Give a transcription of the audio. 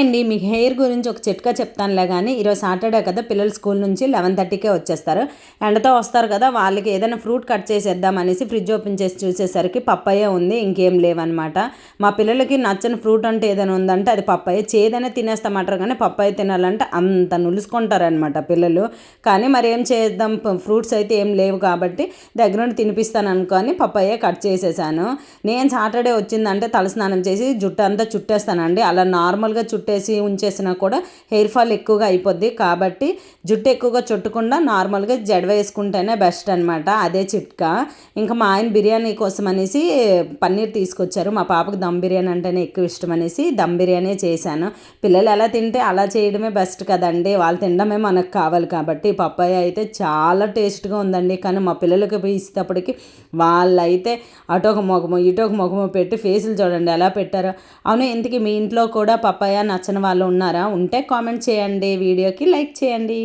అండి మీ హెయిర్ గురించి ఒక చిట్కా చెప్తానులే కానీ ఈరోజు సాటర్డే కదా పిల్లలు స్కూల్ నుంచి లెవెన్ థర్టీకే వచ్చేస్తారు. ఎండతో వస్తారు కదా వాళ్ళకి ఏదైనా ఫ్రూట్ కట్ చేసేద్దాం అనేసి ఫ్రిడ్జ్ ఓపెన్ చేసి చూసేసరికి పప్పయ్యే ఉంది ఇంకేం లేవన్నమాట. మా పిల్లలకి నచ్చని ఫ్రూట్ అంటే ఏదైనా ఉందంటే అది పప్పయ్య. చేదైనా తినేస్తామంటారు కానీ పప్పయ్య తినాలంటే అంత నులుసుకుంటారనమాట పిల్లలు. కానీ మరి ఏం చేద్దాం? ఫ్రూట్స్ అయితే ఏం లేవు కాబట్టి దగ్గరుండి తినిపిస్తాను అనుకొని పప్పయ్యే కట్ చేసేసాను. నేను సాటర్డే వచ్చిందంటే తలస్నానం చేసి జుట్టు అంతా చుట్టేస్తానండి. అలా నార్మల్గా చుట్టేసి ఉంచేసినా కూడా హెయిర్ ఫాల్ ఎక్కువగా అయిపోద్ది. కాబట్టి జుట్టు ఎక్కువగా చుట్టకుండా నార్మల్గా జడ వేసుకుంటేనే బెస్ట్ అనమాట అదే చిట్కా. ఇంకా మా ఆయన బిర్యానీ కోసం అనేసి పన్నీర్ తీసుకొచ్చారు. మా పాపకు దమ్ బిర్యానీ అంటేనే ఎక్కువ ఇష్టం అనేసి దమ్ బిర్యానీ చేశాను. పిల్లలు ఎలా తింటే అలా చేయడమే బెస్ట్ కదండి. వాళ్ళు తినడమే మనకు కావాలి కాబట్టి పప్పాయ అయితే చాలా టేస్ట్గా ఉందండి. కానీ మా పిల్లలకి ఇస్తేప్పటికి వాళ్ళైతే అటొక మొగము ఇటొక మొగము పెట్టి ఫేసులు చూడండి ఎలా పెట్టారో. అవును ఇంతకీ మీ ఇంట్లో కూడా పప్పాయ నచ్చని వాళ్ళు ఉన్నారా ఉంటే కామెంట్ చేయండి వీడియోకి లైక్ చేయండి.